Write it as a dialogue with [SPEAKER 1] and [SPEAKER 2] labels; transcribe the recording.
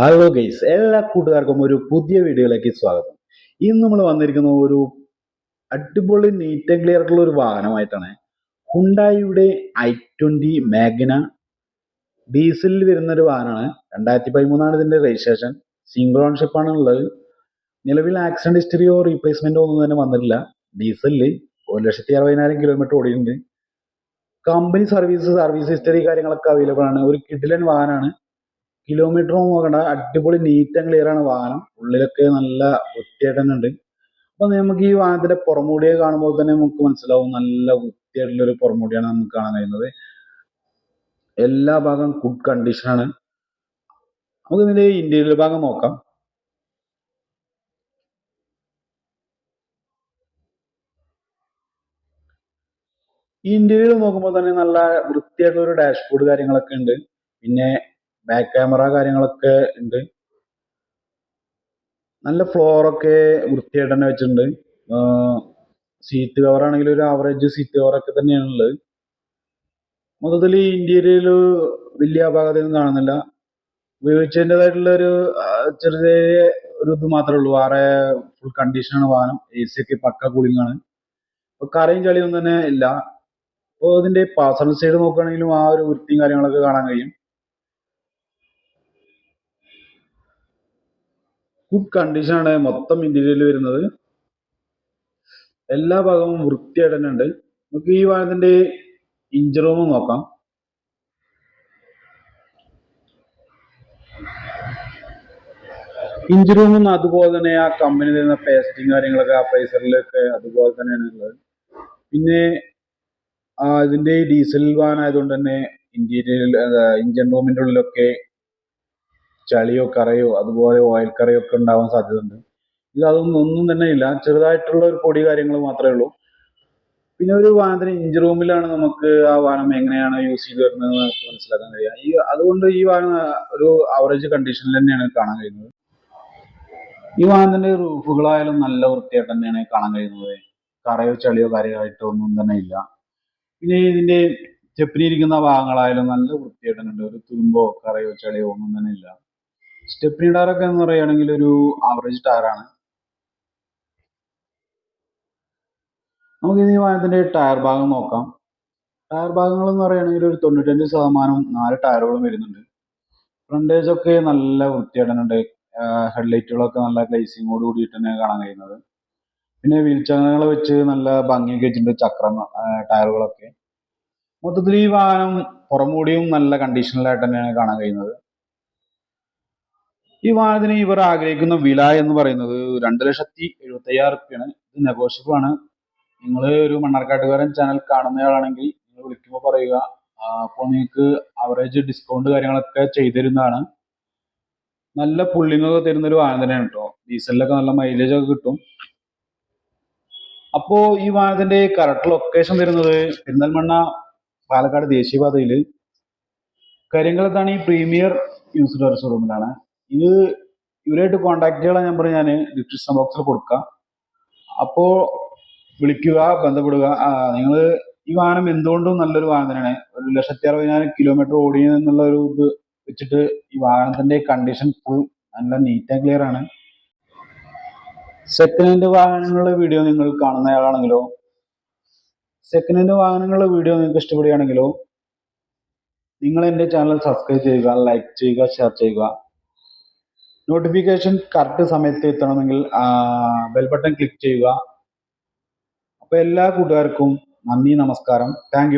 [SPEAKER 1] Hello guys എല്ലാ കൂട്ടുകാർക്കും ഒരു പുതിയ വീഡിയോയിലേക്ക് സ്വാഗതം. ഇന്ന് നമ്മൾ വന്നിരിക്കുന്ന ഒരു അടിപൊളി നീറ്റ് ആൻഡ് ക്ലിയർ ആയിട്ടുള്ള ഒരു വാഹനമായിട്ടാണ്. ഹുണ്ടായിയുടെ ഐ ട്വന്റി മാഗ്ന ഡീസലിൽ വരുന്ന ഒരു വാഹനമാണ്. രണ്ടായിരത്തി പതിമൂന്നാണ് ഇതിന്റെ രജിസ്ട്രേഷൻ സിംഗിൾ ഓൺഷിപ്പ് ഉള്ളത് നിലവിൽ ആക്സിഡന്റ് ഹിസ്റ്ററിയോ റീപ്ലേസ്മെന്റോ ഒന്നും തന്നെ വന്നിട്ടില്ല. ഡീസലിൽ ഒരു ലക്ഷത്തി അറുപതിനായിരം കിലോമീറ്റർ ഓടിയിട്ടുണ്ട്. കമ്പനി സർവീസ് സർവീസ് ഹിസ്റ്ററി കാര്യങ്ങളൊക്കെ അവൈലബിൾ ആണ്. ഒരു കിഡിലൻ വാഹനമാണ്. കിലോമീറ്റർ നോക്കണ്ട. അടിപൊളി നീറ്റ് ആൻഡ് ക്ലിയർ ആണ് വാഹനം. ഉള്ളിലൊക്കെ നല്ല വൃത്തിയായിട്ട് തന്നെ ഉണ്ട് അപ്പൊ നമുക്ക് ഈ വാഹനത്തിന്റെ പുറമുടിയെ കാണുമ്പോൾ തന്നെ നമുക്ക് മനസ്സിലാവും നല്ല വൃത്തിയായിട്ടുള്ള ഒരു പുറമുടിയാണ് നമുക്ക് കാണാൻ കഴിയുന്നത്. എല്ലാ ഭാഗം ഗുഡ് കണ്ടീഷൻ ആണ്. നമുക്ക് ഇതിന്റെ ഇന്റീരിയർ ഭാഗം നോക്കാം. ഈ ഇന്റീരിയർ നോക്കുമ്പോൾ തന്നെ നല്ല വൃത്തിയായിട്ടുള്ള ഒരു ഡാഷ്ബോർഡ് കാര്യങ്ങളൊക്കെ ഉണ്ട്. പിന്നെ ബാക്ക് ക്യാമറ കാര്യങ്ങളൊക്കെ ഉണ്ട്. നല്ല ഫ്ലോർ ഒക്കെ വൃത്തിയായിട്ട് തന്നെ വെച്ചിട്ടുണ്ട്. സീറ്റ് കവർ ആണെങ്കിൽ ഒരു ആവറേജ് സീറ്റ് കവർ ഒക്കെ തന്നെയാണ് ഉള്ളത്. മൊത്തത്തിൽ ഈ വലിയ അപാകതയൊന്നും കാണുന്നില്ല. ഉപയോഗിച്ചതിന്റെതായിട്ടുള്ള ഒരു ചെറിയ ഒരു ഇത് മാത്രമേ ഉള്ളൂ. വേറെ ഫുൾ കണ്ടീഷനാണ് വാഹനം. എ സി ഒക്കെ പക്ക കൂളിംഗ് ആണ്. അപ്പൊ കറയും ചളിയൊന്നും തന്നെ ഇല്ല. അപ്പോൾ ഇതിന്റെ പാസഞ്ചർ സൈഡ് നോക്കുകയാണെങ്കിലും ആ ഒരു വൃത്തിയും കാര്യങ്ങളൊക്കെ കാണാൻ കഴിയും. ഗുഡ് കണ്ടീഷനാണ് മൊത്തം ഇന്റീരിയറിൽ വരുന്നത്. എല്ലാ ഭാഗവും വൃത്തിയായിട്ട് തന്നെ ഉണ്ട്. നമുക്ക് ഈ വാഹനത്തിന്റെ ഇഞ്ച് റൂം നോക്കാം. ഇഞ്ച് റൂമും അതുപോലെ തന്നെ ആ കമ്പനി തരുന്ന പേസ്റ്റിംഗ് കാര്യങ്ങളൊക്കെ ആ പ്രൈസറിലൊക്കെ അതുപോലെ തന്നെയാണ് ഉള്ളത്. പിന്നെ ഇതിന്റെ ഡീസൽ വാഹനം ആയതുകൊണ്ട് തന്നെ ഇന്റീരിയറിൽ ഇഞ്ചൻ റൂമിന്റെ ഉള്ളിലൊക്കെ ചളിയോ കറയോ അതുപോലെ ഓയിൽ കറയോ ഒക്കെ ഉണ്ടാവാൻ സാധ്യതയുണ്ട്. ഇത് അതൊന്നും ഒന്നും തന്നെ ഇല്ല. ചെറുതായിട്ടുള്ള ഒരു പൊടി കാര്യങ്ങൾ മാത്രമേ ഉള്ളൂ. പിന്നെ ഒരു വാഹനത്തിന് ഇഞ്ച് റൂമിലാണ് നമുക്ക് ആ വാഹനം എങ്ങനെയാണ് യൂസ് ചെയ്ത് വരുന്നത് നമുക്ക് മനസ്സിലാക്കാൻ കഴിയുക. ഈ അതുകൊണ്ട് ഈ വാഹനം ഒരു ആവറേജ് കണ്ടീഷനിൽ തന്നെയാണ് കാണാൻ കഴിയുന്നത്. ഈ വാഹനത്തിന്റെ റൂഫുകളായാലും നല്ല വൃത്തിയായിട്ട് തന്നെയാണ് കാണാൻ കഴിയുന്നത്. കറയോ ചളിയോ കാര്യമായിട്ടോ ഒന്നും തന്നെ ഇല്ല. പിന്നെ ഇതിന്റെ ചെപ്പിനിരിക്കുന്ന ഭാഗങ്ങളായാലും നല്ല വൃത്തിയായിട്ട് തന്നെ ഒരു തുരുമ്പോ കറയോ ചളിയോ ഒന്നും തന്നെ ഇല്ല. സ്റ്റെപ്പിനി ടയറൊക്കെ എന്ന് പറയുകയാണെങ്കിൽ ഒരു ആവറേജ് ടയറാണ് നമുക്ക് ഇനി വാഹനത്തിന്റെ ടയർ ഭാഗം നോക്കാം. ടയർ ഭാഗങ്ങൾ എന്ന് പറയുകയാണെങ്കിൽ ഒരു തൊണ്ണൂറ്റഞ്ച് ശതമാനം നാല് ടയറുകളും വരുന്നുണ്ട്. ഫ്രണ്ടേജ് ഒക്കെ നല്ല വൃത്തിയായിട്ട് തന്നെ ഉണ്ട് ഹെഡ്ലൈറ്റുകളൊക്കെ നല്ല ഗ്ലേസിങ്ങോട് കൂടിയിട്ട് തന്നെ കാണാൻ കഴിയുന്നത്. പിന്നെ വീൽ ചക്രങ്ങൾ വെച്ച് നല്ല ഭംഗിയൊക്കെ വെച്ചിട്ടുണ്ട് ചക്രം ടയറുകളൊക്കെ മൊത്തത്തിൽ ഈ വാഹനം പുറമൂടിയും നല്ല കണ്ടീഷനിലായിട്ട് തന്നെയാണ് കാണാൻ കഴിയുന്നത്. ഈ വാഹനത്തിന് ഇവർ ആഗ്രഹിക്കുന്ന വില എന്ന് പറയുന്നത് രണ്ട് ലക്ഷത്തി എഴുപത്തി അയ്യായിരം റുപ്യാണ്. ഇത് നെഗോഷ്യബിൾ ആണ്. നിങ്ങൾ ഒരു മണ്ണാർക്കാട്ടുകാരൻ ചാനൽ കാണുന്നയാളാണെങ്കിൽ നിങ്ങൾ വിളിക്കുമ്പോൾ പറയുക. അപ്പോൾ നിങ്ങൾക്ക് അവറേജ് ഡിസ്കൗണ്ട് കാര്യങ്ങളൊക്കെ ചെയ്തു തരുന്നതാണ് നല്ല പുള്ളിങ്ങൊക്കെ തരുന്ന ഒരു വാഹനം തന്നെയാണ് കേട്ടോ ഡീസലിലൊക്കെ നല്ല മൈലേജ് ഒക്കെ കിട്ടും. അപ്പോ ഈ വാഹനത്തിന്റെ കറക്റ്റ് ലൊക്കേഷൻ വരുന്നത് പെരിന്തൽമണ്ണ പാലക്കാട് ദേശീയപാതയിൽ കരിങ്കളത്താണ് ഈ പ്രീമിയർ യൂസ്ഡ് ഷോറൂമിലാണ് ഇത് ഇവരായിട്ട് കോണ്ടാക്ട് ചെയ്യാനുള്ള നമ്പർ ഞാൻ ഡിസ്ക്രിപ്ഷൻ ബോക്സിൽ കൊടുക്കാം. അപ്പോൾ വിളിക്കുക ബന്ധപ്പെടുക. നിങ്ങൾ ഈ വാഹനം എന്തുകൊണ്ടും നല്ലൊരു വാഹനം തന്നെയാണ്. ഒരു ലക്ഷത്തി അറുപതിനായിരം കിലോമീറ്റർ ഓടി എന്നുള്ള ഒരു ഇത് വെച്ചിട്ട് ഈ വാഹനത്തിന്റെ കണ്ടീഷൻ ഫുൾ നല്ല നീറ്റ് ആൻഡ് ക്ലിയർ ആണ്. സെക്കൻഡ് ഹാൻഡ് വാഹനങ്ങളുടെ വീഡിയോ നിങ്ങൾ കാണുന്ന കാണുന്നയാളാണെങ്കിലോ സെക്കൻഡ് ഹാൻഡ് വാഹനങ്ങളുടെ വീഡിയോ നിങ്ങൾക്ക് ഇഷ്ടപ്പെടുകയാണെങ്കിലോ നിങ്ങൾ എന്റെ ചാനൽ സബ്സ്ക്രൈബ് ചെയ്യുക ലൈക്ക് ചെയ്യുക ഷെയർ ചെയ്യുക. നോട്ടിഫിക്കേഷൻ കറക്റ്റ് സമയത്ത് എത്തണമെങ്കിൽ ബെൽ ബട്ടൺ ക്ലിക്ക് ചെയ്യുക. അപ്പോൾ എല്ലാ കൂട്ടുകാർക്കും നന്ദി നമസ്കാരം. താങ്ക്